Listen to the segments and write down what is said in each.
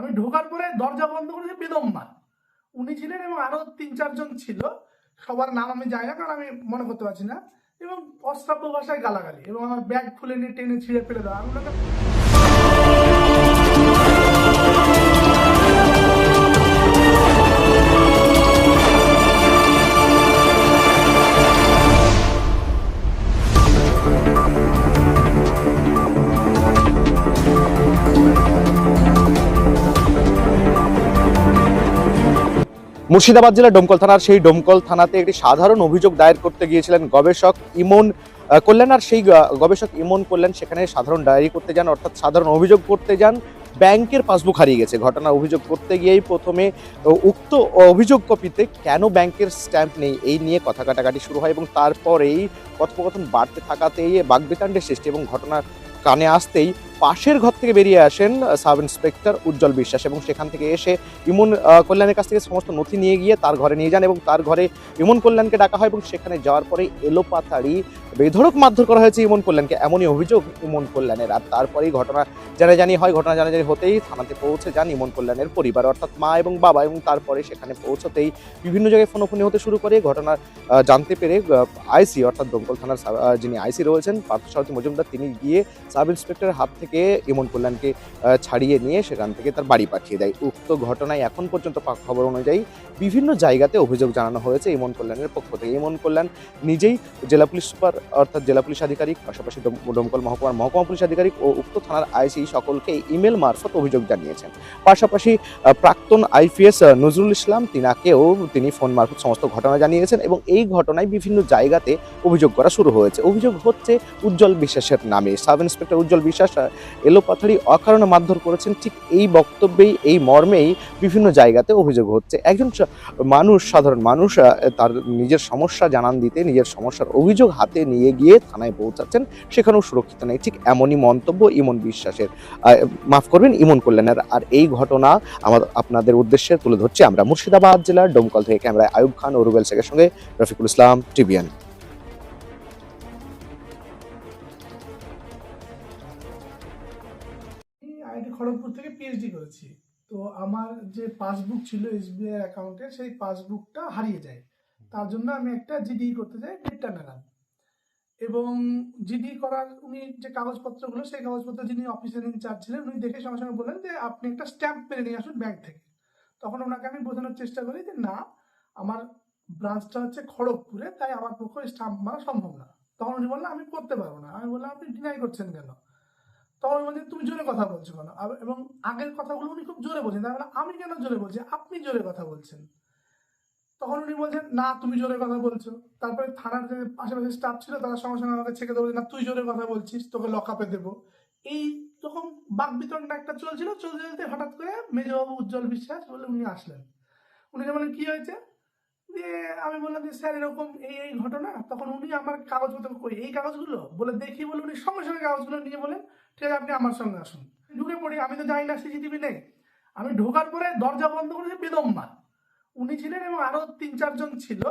আমি ঢোকার পরে দরজা বন্ধ করেছি বেদম্মা উনি ছিলেন এবং আরও তিন, চারজন ছিল। সবার নাম আমি জানি না, কারণ আমি মনে করতে পারছি না। এবং অশ্রাব্য ভাষায় গালাগালি এবং আমার ব্যাগ খুলে নিয়ে টেনে ছিঁড়ে ফেলে দেওয়া। আমি মুর্শিদাবাদ জেলার ডোমকল থানার সেই ডোমকল থানাতে একটি সাধারণ অভিযোগ দায়ের করতে গিয়েছিলেন গবেষক ইমন কল্যাণ, আর সেই গবেষক ইমন কল্যাণ সেখানে সাধারণ ডায়েরি করতে যান, অর্থাৎ সাধারণ অভিযোগ করতে যান। ব্যাংকের পাসবুক হারিয়ে গেছে। ঘটনা অভিযোগ করতে গিয়েই প্রথমে উক্ত অভিযোগ কপিতে কেন ব্যাংকের স্ট্যাম্প নেই এই নিয়ে কথা কাটাকাটি শুরু হয় এবং তারপরেই কথোপকথন বাড়তে থাকাতেই বাগবিতাণ্ডের সৃষ্টি এবং ঘটনা কানে আসতেই পাশের ঘর থেকে বেরিয়ে আসেন সাব ইন্সপেক্টর উজ্জ্বল বিশ্বাস এবং সেখান থেকে এসে ইমন কল্যাণের কাছ থেকে সমস্ত নথি নিয়ে গিয়ে তার ঘরে নিয়ে যান এবং তার ঘরে ইমন কল্যাণকে ডাকা হয় এবং সেখানে যাওয়ার পরে এলোপাথারি, বেধড়ক মারধর করা হয়েছে ইমন কল্যাণকে। এমনই অভিযোগ ইমন কল্যাণের। আর তারপরেই ঘটনা জানাজানি হয়। ঘটনা জানাজানি হতেই থানাতে পৌঁছে যান ইমন কল্যাণের পরিবার। অর্থাৎ মা এবং বাবা এবং তারপরে সেখানে পৌঁছতেই বিভিন্ন জায়গায় ফোনোফোনি হতে শুরু করে। ঘটনা জানতে পেরে আইসি অর্থাৎ দমকল থানার যিনি আইসি রয়েছেন পার্থসারথী মজুমদার, তিনি গিয়ে সাব ইন্সপেক্টরের হাত থেকে ইমন কল্যাণকে ছাড়িয়ে নিয়ে সেখান থেকে তার বাড়ি পাঠিয়ে দেয়। উক্ত ঘটনায় এখন পর্যন্ত খবর অনুযায়ী বিভিন্ন জায়গাতে অভিযোগ জানানো হয়েছে ইমন কল্যাণের পক্ষ থেকে। ইমন কল্যাণ নিজেই জেলা পুলিশ সুপার, অর্থাৎ জেলা পুলিশ আধিকারিক, পাশাপাশি ডম- ডোমকল মহকুমার মহকুমা পুলিশ আধিকারিক ও উক্ত থানার আইসি সকলকে ইমেল মারফত অভিযোগ জানিয়েছেন। পাশাপাশি প্রাক্তন আইপিএস নজরুল ইসলাম তিনাকেও তিনি ফোন মারফত সমস্ত ঘটনা জানিয়েছেন এবং এই ঘটনায় বিভিন্ন জায়গাতে অভিযোগ করা শুরু হয়েছে। অভিযোগ হচ্ছে উজ্জ্বল বিশ্বাসের নামে। সাব ইন্সপেক্টর উজ্জ্বল বিশ্বাস এলোপাথারি অকারণে মারধর করেছেন। ঠিক এই বক্তব্যেই, এই মর্মেই বিভিন্ন জায়গাতে অভিযোগ হচ্ছে। একজন মানুষ, সাধারণ মানুষ তার নিজের সমস্যা জানান দিতে, নিজের সমস্যার অভিযোগ হাতে নিয়ে গিয়ে থানায় পৌঁছাচ্ছেন, সেখানেও সুরক্ষিত নেই। ঠিক এমনই মন্তব্য ইমন বিশ্বাসের। মাফ করবেন, ইমন কল্যাণের। আর এই ঘটনা আমার, আপনাদের উদ্দেশ্যে তুলে ধরছি আমরা মুর্শিদাবাদ জেলার ডোমকল থেকে। ক্যামেরায় আয়ুব খান ও রুবেল শেখের সঙ্গে রফিকুল ইসলাম, টিভিএন। খড়গপুর থেকে পিএইচডি করেছি। তো আমার যে পাসবুক ছিল এসবিআই অ্যাকাউন্টে সেই পাসবুকটা হারিয়ে যায়। তার জন্য আমি একটা জিডি করতে যাই দেড়টা নাগাদ এবং জিডি করার উনি যে কাগজপত্রগুলো, সেই কাগজপত্র যিনি অফিসার ইনচার্জ ছিলেন, উনি দেখে সঙ্গে সঙ্গে বললেন যে, আপনি একটা স্ট্যাম্প পেরে নিয়ে আসুন ব্যাংক থেকে। তখন ওনাকে আমি বোঝানোর চেষ্টা করি যে, না, আমার ব্রাঞ্চটা হচ্ছে খড়গপুরে, তাই আমার পক্ষে স্ট্যাম্প মারা সম্ভব না। তখন উনি বললেন, আমি করতে পারব না। আমি বললাম, আপনি ডিনাই করছেন কেন? তখন বলছে তুমি জোরে কথা বলছো কেন? এবং আগের কথাগুলো উনি খুব জোরে বলছেন। তাই বলে, আমি কেন জোরে বলছি? আপনি জোরে কথা বলছেন। তখন উনি বলছেন না তুমি জোরে কথা বলছো। তারপরে থানার যে আশেপাশে স্টাফ ছিল তারা সঙ্গে সঙ্গে আমাকে ছেড়ে দেবো না তুই জোরে কথা বলছিস তোকে লকআপে দেবো। এই রকম বাক বিতরণটা একটা চলছিল। চলতে চলতে হঠাৎ করে মেজবাবু উজ্জ্বল বিশ্বাস বলে উনি আসলেন। উনি বলেন কি হয়েছে? দিয়ে আমি বললাম যে, স্যার, এরকম এই এই ঘটনা? তখন উনি আমার কাগজপত্র কই এই কাগজগুলো? বলে, দেখি, বলে উনি সঙ্গে সঙ্গে কাগজগুলো নিয়ে বলেন ঠিক আছে, আপনি আমার সঙ্গে আসুন। ঢুকে পড়ি, আমি তো জানি না সিসিটিভি নেই। আমি ঢোকার পরে দরজা বন্ধ করেছে বেদম্মা উনি ছিলেন এবং আরও তিন, চারজন ছিল।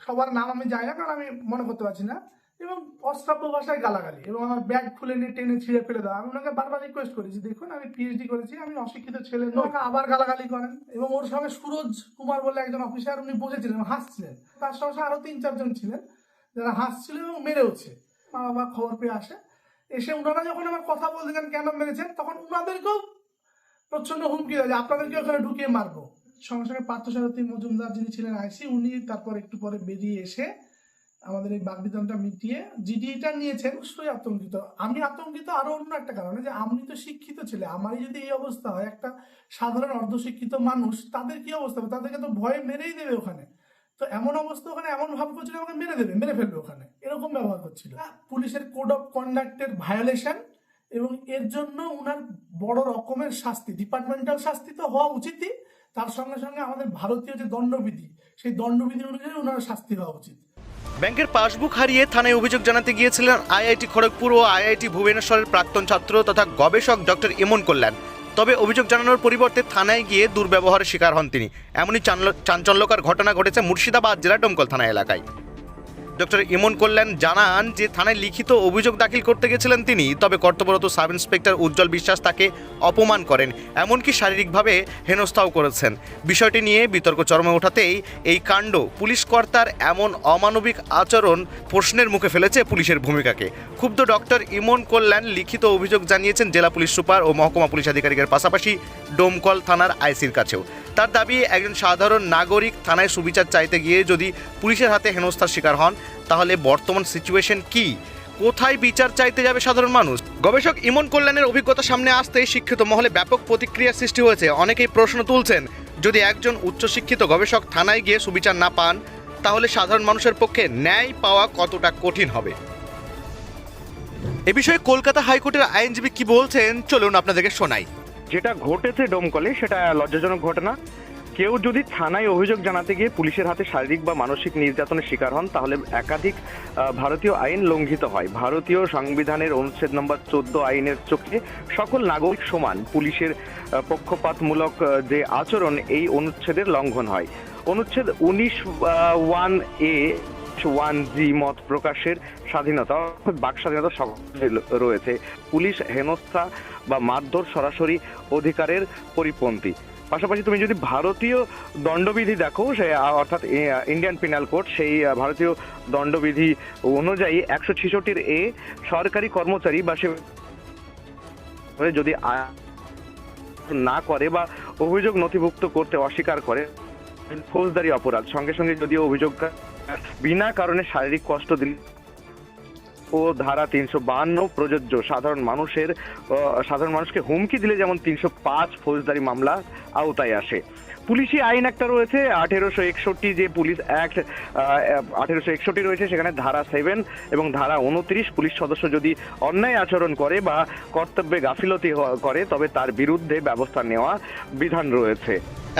সবার নাম আমি জানি না, কারণ আমি মনে করতে পারছি না। এবং অশ্রাব্য ভাষায় গালাগালি এবং আমার ব্যাগ খুলে নিয়ে টেনে ছিঁড়ে ফেলে দেওয়া। আমি ওনাকে বারবার রিকোয়েস্ট করেছি দেখুন আমি পিএইচডি করেছি আমি অশিক্ষিত ছেলে আমাকে আবার গালাগালি করেন। এবং ওর সঙ্গে সুরজ কুমার বলে একজন অফিসার উনি বসেছিলেন হাসছিলেন। তার সঙ্গে সঙ্গে আরও তিন চারজন ছিলেন যারা হাসছিল এবং মেরেওছে। মা বাবা খবর পেয়ে আসে। এসে ওনারা যখন আমার কথা বলতেছেন কেন মেরেছেন? তখন ওনাদেরকেও প্রচণ্ড হুমকি দেয় যে আপনাদেরকে ওখানে ঢুকিয়ে মারবো। সঙ্গে সঙ্গে পার্থসারথী মজুমদার যিনি ছিলেন আইসি উনি তারপর একটু পরে বেরিয়ে এসে আমাদের এই বাগবিতনটা মিটিয়ে জিডিটা নিয়েছেন, অবশ্যই আতঙ্কিত। আমি আতঙ্কিত আরও অন্য একটা কারণে যে আমি তো শিক্ষিত ছেলে, আমারই যদি এই অবস্থা হয়, একটা সাধারণ অর্ধশিক্ষিত মানুষ, তাদের কি অবস্থা হবে? তাদেরকে তো ভয়ে মেরেই দেবে ওখানে। তো এমন অবস্থা ওখানে, এমন ভাব করছিল আমাকে মেরে দেবে, মেরে ফেলবে ওখানে। এরকম ব্যবহার করছিল। পুলিশের কোড অফ কন্ডাক্টের ভায়োলেশন এবং এর জন্য উনার বড় রকমের শাস্তি, ডিপার্টমেন্টাল শাস্তি তো হওয়া উচিতই। তার সঙ্গে সঙ্গে আমাদের ভারতীয় যে দণ্ডবিধি, সেই দণ্ডবিধি অনুযায়ী ওনার শাস্তি হওয়া উচিত। ব্যাংকের পাসবুক হারিয়ে থানায় অভিযোগ জানাতে গিয়েছিলেন আইআইটি খড়গপুর ও আইআইটি ভুবনেশ্বরের প্রাক্তন ছাত্র তথা গবেষক ডক্টর ইমন কল্যাণ। তবে অভিযোগ জানানোর পরিবর্তে থানায় গিয়ে দুর্ব্যবহারের শিকার হন তিনি। এমনই চাঞ্চল- চাঞ্চল্যকর ঘটনা ঘটেছে মুর্শিদাবাদ জেলা ডোমকল থানা এলাকায়। ডক্টর ইমন কল্যাণ জানান যে থানায় লিখিত অভিযোগ দাখিল করতে গেছিলেন তিনি, তবে কর্তব্যরত সাব ইন্সপেক্টর উজ্জ্বল বিশ্বাস তাকে অপমান করেন, এমনকি শারীরিকভাবে হেনস্থাও করেছেন। বিষয়টি নিয়ে বিতর্ক চরমে ওঠাতেই এই কাণ্ড পুলিশ কর্তার এমন অমানবিক আচরণ প্রশ্নের মুখে ফেলেছে পুলিশের ভূমিকাকে। ক্ষুব্ধ ডক্টর ইমন কল্যাণ লিখিত অভিযোগ জানিয়েছেন জেলা পুলিশ সুপার ও মহকুমা পুলিশ আধিকারিকের পাশাপাশি ডোমকল থানার আইসির কাছেও। তার দাবি, একজন সাধারণ নাগরিক থানায় সুবিচার চাইতে গিয়ে যদি পুলিশের হাতে হেনস্থার শিকার হন, তাহলে বর্তমান সিচুয়েশন কি? কোথায় বিচার চাইতে যাবে সাধারণ মানুষ? গবেষক ইমন কল্যাণের অভিজ্ঞতা সামনে আসতেই শিক্ষিত মহলে ব্যাপক প্রতিক্রিয়া সৃষ্টি হয়েছে। অনেকেই প্রশ্ন তুলছেন, যদি একজন উচ্চশিক্ষিত গবেষক থানায় গিয়ে সুবিচার না পান, তাহলে সাধারণ মানুষের পক্ষে ন্যায় পাওয়া কতটা কঠিন হবে? এ বিষয়ে কলকাতা হাইকোর্টের আইনজীবী কি বলছেন, চলুন আপনাদেরকে শোনাই। যেটা ঘটেছে ডোমকলে, সেটা লজ্জাজনক ঘটনা। কেউ যদি থানায় অভিযোগ জানাতে গিয়ে পুলিশের হাতে শারীরিক বা মানসিক নির্যাতনের শিকার হন, তাহলে একাধিক ভারতীয় আইন লঙ্ঘিত হয়। ভারতীয় সংবিধানের অনুচ্ছেদ নম্বর চোদ্দ আইনের চোখে সকল নাগরিক সমান। পুলিশের পক্ষপাতমূলক যে আচরণ, এই অনুচ্ছেদের লঙ্ঘন হয়। অনুচ্ছেদ উনিশ ওয়ান এ ওয়ান জি মত প্রকাশের স্বাধীনতা, বাক স্বাধীনতা রয়েছে। পুলিশ হেনস্থা বা মারধর সরাসরি অধিকারের পরিপন্থী। পাশাপাশি তুমি যদি ভারতীয় দণ্ডবিধি দেখো, সে, অর্থাৎ ইন্ডিয়ান পিনাল কোড, সেই ভারতীয় দণ্ডবিধি অনুযায়ী একশো ছেষট্টির এ সরকারি কর্মচারী বা সে যদি না করে বা অভিযোগ নথিভুক্ত করতে অস্বীকার করে, ফৌজদারি অপরাধ। সঙ্গে সঙ্গে যদি অভিযোগ বিনা কারণে শারীরিক কষ্ট দিলে ও ধারা তিনশো বাহান্ন প্রযোজ্য। সাধারণ মানুষের সাধারণ মানুষকে হুমকি দিলে যেমন তিনশো পাঁচ ফৌজদারি মামলা আওতায় আসে। পুলিশি আইন একটা রয়েছে, আঠেরোশো একষট্টি যে পুলিশ অ্যাক্ট আঠেরোশো একষট্টি রয়েছে, সেখানে ধারা সেভেন এবং ধারা উনত্রিশ পুলিশ সদস্য যদি অন্যায় আচরণ করে বা কর্তব্যে গাফিলতি করে, তবে তার বিরুদ্ধে ব্যবস্থা নেওয়া বিধান রয়েছে।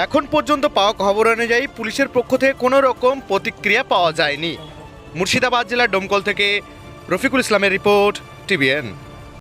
এখন পর্যন্ত পাওয়া খবর অনুযায়ী পুলিশের পক্ষ থেকে কোনো রকম প্রতিক্রিয়া পাওয়া যায়নি। মুর্শিদাবাদ জেলার ডোমকল থেকে রফিকুল ইসলামের রিপোর্ট টিভিএন।